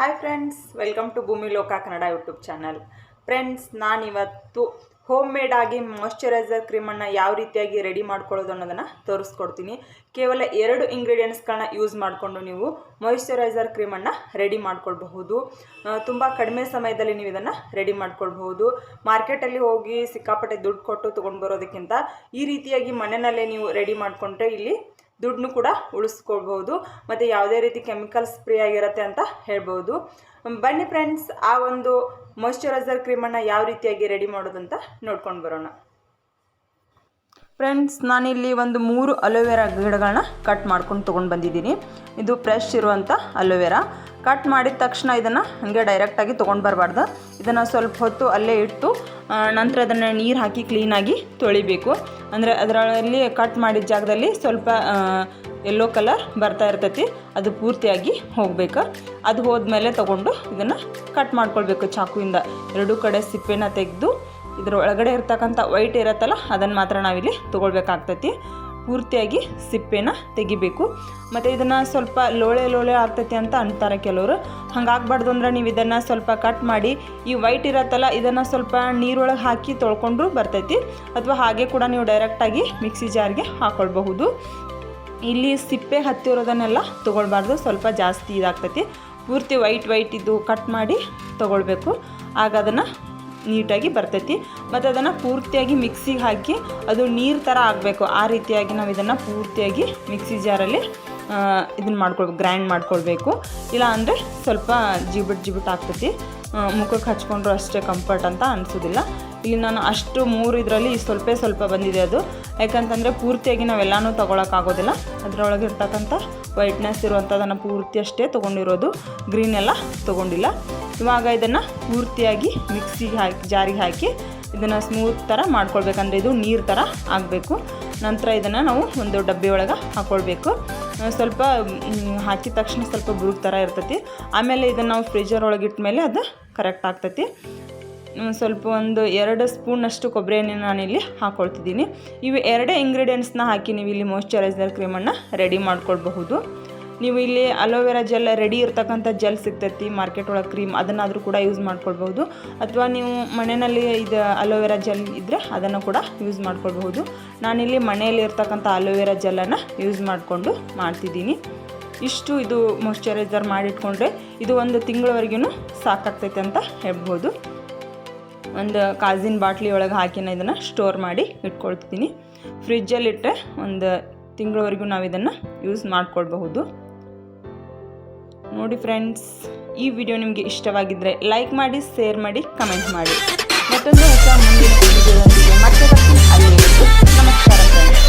Hi friends welcome to Bhoomi Loka Kannada YouTube channel friends ನಾನಿವತ್ತು home made ಆಗಿ moisturiser ಕ್ರೀಮನ್ನು ಯಾವ ರೀತಿಯಾಗಿ ರೆಡಿ ಮಾಡ್ಕೊಳ್ಳೋದು ಅನ್ನೋದನ್ನು ತೋರಿಸ್ಕೊಡ್ತೀನಿ. ಕೇವಲ ಎರಡು ಇಂಗ್ರೀಡಿಯೆಂಟ್ಸ್ಗಳನ್ನ ಯೂಸ್ ಮಾಡಿಕೊಂಡು ನೀವು ಮಾಯಶ್ಚರೈಸರ್ ಕ್ರೀಮನ್ನು ರೆಡಿ ಮಾಡ್ಕೊಳ್ಬಹುದು. ತುಂಬ ಕಡಿಮೆ ಸಮಯದಲ್ಲಿ ನೀವು ಇದನ್ನು ರೆಡಿ ಮಾಡ್ಕೊಳ್ಬಹುದು. ಮಾರ್ಕೆಟಲ್ಲಿ ಹೋಗಿ ಸಿಕ್ಕಾಪಟ್ಟೆ ದುಡ್ಡು ಕೊಟ್ಟು ತೊಗೊಂಡು ಬರೋದಕ್ಕಿಂತ ಈ ರೀತಿಯಾಗಿ ಮನೆಯಲ್ಲೇ ನೀವು ರೆಡಿ ಮಾಡಿಕೊಂಡ್ರೆ ಇಲ್ಲಿ ದುಡ್ಡನ್ನು ಕೂಡ ಉಳಿಸ್ಕೊಳ್ಬೋದು ಮತ್ತು ಯಾವುದೇ ರೀತಿ ಕೆಮಿಕಲ್ಸ್ ಫ್ರೀ ಆಗಿರುತ್ತೆ ಅಂತ ಹೇಳ್ಬೋದು ಬನ್ನಿ ಫ್ರೆಂಡ್ಸ್ ಆ ಒಂದು ಮಾಯಿಶ್ಚರೈಸರ್ ಕ್ರೀಮನ್ನು ಯಾವ ರೀತಿಯಾಗಿ ರೆಡಿ ಮಾಡೋದಂತ ನೋಡ್ಕೊಂಡು ಬರೋಣ. ಫ್ರೆಂಡ್ಸ್, ನಾನಿಲ್ಲಿ ಒಂದು ಮೂರು ಅಲೋವೆರಾ ಗಿಡಗಳನ್ನ ಕಟ್ ಮಾಡ್ಕೊಂಡು ತೊಗೊಂಡು ಬಂದಿದ್ದೀನಿ. ಇದು ಫ್ರೆಶ್ ಇರುವಂಥ ಅಲೋವೆರಾ. ಕಟ್ ಮಾಡಿದ ತಕ್ಷಣ ಇದನ್ನು ಹಂಗೆ ಡೈರೆಕ್ಟಾಗಿ ತೊಗೊಂಡು ಬರಬಾರ್ದು. ಇದನ್ನು ಸ್ವಲ್ಪ ಹೊತ್ತು ಅಲ್ಲೇ ಇಟ್ಟು ನಂತರ ಅದನ್ನು ನೀರು ಹಾಕಿ ಕ್ಲೀನಾಗಿ ತೊಳಿಬೇಕು. ಅಂದರೆ ಅದರಲ್ಲಿ ಕಟ್ ಮಾಡಿದ ಜಾಗದಲ್ಲಿ ಸ್ವಲ್ಪ ಎಲ್ಲೋ ಕಲರ್ ಬರ್ತಾ ಇರ್ತೈತಿ. ಅದು ಪೂರ್ತಿಯಾಗಿ ಹೋಗಬೇಕು. ಅದು ಹೋದ್ಮೇಲೆ ತೊಗೊಂಡು ಇದನ್ನು ಕಟ್ ಮಾಡ್ಕೊಳ್ಬೇಕು ಚಾಕುವಿಂದ. ಎರಡೂ ಕಡೆ ಸಿಪ್ಪೆನ ತೆಗೆದು ಇದ್ರ ಒಳಗಡೆ ಇರ್ತಕ್ಕಂಥ ವೈಟ್ ಇರತ್ತಲ್ಲ, ಅದನ್ನು ಮಾತ್ರ ನಾವಿಲ್ಲಿ ತೊಗೊಳ್ಬೇಕಾಗ್ತೈತಿ. ಪೂರ್ತಿಯಾಗಿ ಸಿಪ್ಪೆನ ತೆಗಿಬೇಕು. ಮತ್ತು ಇದನ್ನು ಸ್ವಲ್ಪ ಲೋಳೆ ಲೋಳೆ ಆಗ್ತೈತಿ ಅಂತ ಅಂತಾರೆ ಕೆಲವರು. ಹಂಗಾಗಬಾರ್ದು ಅಂದ್ರೆ ನೀವು ಇದನ್ನು ಸ್ವಲ್ಪ ಕಟ್ ಮಾಡಿ, ಈ ವೈಟ್ ಇರತ್ತಲ್ಲ, ಇದನ್ನು ಸ್ವಲ್ಪ ನೀರೊಳಗೆ ಹಾಕಿ ತೊಳ್ಕೊಂಡ್ರು ಬರ್ತೈತಿ. ಅಥವಾ ಹಾಗೆ ಕೂಡ ನೀವು ಡೈರೆಕ್ಟಾಗಿ ಮಿಕ್ಸಿ ಜಾರ್ಗೆ ಹಾಕ್ಕೊಳ್ಬಹುದು ಇಲ್ಲಿ ಸಿಪ್ಪೆ ಹತ್ತಿರೋದನ್ನೆಲ್ಲ ತೊಗೊಳ್ಬಾರ್ದು, ಸ್ವಲ್ಪ ಜಾಸ್ತಿ ಇದಾಗ್ತೈತಿ. ಪೂರ್ತಿ ವೈಟ್ ವೈಟ್ ಇದ್ದು ಕಟ್ ಮಾಡಿ ತೊಗೊಳ್ಬೇಕು. ಆಗ ಅದನ್ನು ನೀಟಾಗಿ ಬರ್ತೈತಿ. ಮತ್ತು ಅದನ್ನು ಪೂರ್ತಿಯಾಗಿ ಮಿಕ್ಸಿಗೆ ಹಾಕಿ ಅದು ನೀರು ಥರ ಆಗಬೇಕು. ಆ ರೀತಿಯಾಗಿ ನಾವು ಇದನ್ನು ಪೂರ್ತಿಯಾಗಿ ಮಿಕ್ಸಿ ಜಾರಲ್ಲಿ ಇದನ್ನು ಮಾಡ್ಕೊಳ್ಬೇಕು ಗ್ರೈಂಡ್ ಮಾಡ್ಕೊಳ್ಬೇಕು. ಇಲ್ಲ ಅಂದರೆ ಸ್ವಲ್ಪ ಜಿಬಿಟ್ ಜಿಬಿಟ್ ಆಗ್ತೈತಿ. ಮುಖಕ್ಕೆ ಹಚ್ಕೊಂಡ್ರು ಅಷ್ಟೇ ಕಂಫರ್ಟ್ ಅಂತ ಅನಿಸೋದಿಲ್ಲ. ಇಲ್ಲಿ ನಾನು ಅಷ್ಟು ಮೂರು ಇದರಲ್ಲಿ ಸ್ವಲ್ಪ ಸ್ವಲ್ಪ ಬಂದಿದೆ ಅದು. ಯಾಕಂತಂದರೆ ಪೂರ್ತಿಯಾಗಿ ನಾವೆಲ್ಲನೂ ತೊಗೊಳಕ್ಕಾಗೋದಿಲ್ಲ ಅದರೊಳಗೆ ಇರ್ತಕ್ಕಂಥ ವೈಟ್ನೆಸ್ ಇರುವಂಥದ್ದನ್ನು ಪೂರ್ತಿ ಅಷ್ಟೇ ತೊಗೊಂಡಿರೋದು. ಗ್ರೀನ್ ಎಲ್ಲ ತೊಗೊಂಡಿಲ್ಲ. ಇವಾಗ ಇದನ್ನು ಪೂರ್ತಿಯಾಗಿ ಮಿಕ್ಸಿಗೆ ಹಾಕಿ, ಜಾರಿಗೆ ಹಾಕಿ ಇದನ್ನು ಸ್ಮೂತ್ ಥರ ಮಾಡ್ಕೊಳ್ಬೇಕಂದ್ರೆ ಇದು ನೀರು ಥರ ಆಗಬೇಕು. ನಂತರ ಇದನ್ನು ನಾವು ಒಂದು ಡಬ್ಬಿ ಒಳಗೆ ಹಾಕ್ಕೊಳ್ಬೇಕು ಸ್ವಲ್ಪ ಹಾಕಿದ ತಕ್ಷಣ ಸ್ವಲ್ಪ ಬುರುಕ್ ಥರ ಇರ್ತೈತಿ. ಆಮೇಲೆ ಇದನ್ನು ನಾವು ಫ್ರಿಜರ್ ಒಳಗೆ ಇಟ್ಟಮೇಲೆ ಅದು ಕರೆಕ್ಟ್ ಆಗ್ತೈತಿ. ಸ್ವಲ್ಪ ಒಂದು ಎರಡು ಸ್ಪೂನಷ್ಟು ಕೊಬ್ಬರಿ ಎಣ್ಣೆ ನಾನಿಲ್ಲಿ ಹಾಕ್ಕೊಳ್ತಿದ್ದೀನಿ ಇವು ಎರಡೇ ಇಂಗ್ರೀಡಿಯೆಂಟ್ಸ್ನ ಹಾಕಿ ನೀವು ಇಲ್ಲಿ ಮಾಯಶ್ಚರೈಸರ್ ಕ್ರೀಮನ್ನು ರೆಡಿ ಮಾಡ್ಕೊಳ್ಬಹುದು. ನೀವು ಇಲ್ಲಿ ಅಲೋವೆರಾ ಜೆಲ್ ರೆಡಿ ಇರ್ತಕ್ಕಂಥ ಜೆಲ್ ಸಿಗ್ತೈತಿ ಮಾರ್ಕೆಟ್ ಒಳಗೆ ಕ್ರೀಮ್ ಅದನ್ನಾದರೂ ಕೂಡ ಯೂಸ್ ಮಾಡ್ಕೊಳ್ಬಹುದು. ಅಥವಾ ನೀವು ಮನೆಯಲ್ಲಿ ಇದು ಅಲೋವೆರಾ ಜೆಲ್ ಇದ್ದರೆ ಅದನ್ನು ಕೂಡ ಯೂಸ್ ಮಾಡ್ಕೊಳ್ಬಹುದು. ನಾನಿಲ್ಲಿ ಮನೆಯಲ್ಲಿ ಇರ್ತಕ್ಕಂಥ ಅಲೋವೆರಾ ಜೆಲ್ಲನ್ನು ಯೂಸ್ ಮಾಡಿಕೊಂಡು ಮಾಡ್ತಿದ್ದೀನಿ. ಇಷ್ಟು ಇದು ಮಾಯಿಶ್ಚರೈಸರ್ ಮಾಡಿಟ್ಕೊಂಡ್ರೆ ಇದು ಒಂದು ತಿಂಗಳವರೆಗೂ ಸಾಕಾಗ್ತೈತೆ ಅಂತ ಹೇಳ್ಬೋದು ಒಂದು ಕಾಜಿನ ಬಾಟ್ಲಿ ಒಳಗೆ ಹಾಕಿ ನಾನು ಇದನ್ನು ಸ್ಟೋರ್ ಮಾಡಿ ಇಟ್ಕೊಳ್ತೀನಿ ಫ್ರಿಜ್ಜಲ್ಲಿಟ್ಟರೆ ಒಂದು ತಿಂಗಳವರೆಗೂ ನಾವು ಇದನ್ನು ಯೂಸ್ ಮಾಡ್ಕೊಳ್ಬಹುದು. ನೋಡಿ ಫ್ರೆಂಡ್ಸ್ ಈ ವಿಡಿಯೋ ನಿಮಗೆ ಇಷ್ಟವಾಗಿದ್ದರೆ ಲೈಕ್ ಮಾಡಿ ಶೇರ್ ಮಾಡಿ ಕಮೆಂಟ್ ಮಾಡಿ. ಮತ್ತೊಂದು ಹೊಸ ಮುಂದಿನ ವಿಡಿಯೋದೊಂದಿಗೆ ಮತ್ತೆ ಬರ್ತೀನಿ. ನಮಸ್ಕಾರ ಫ್ರೆಂಡ್ಸ್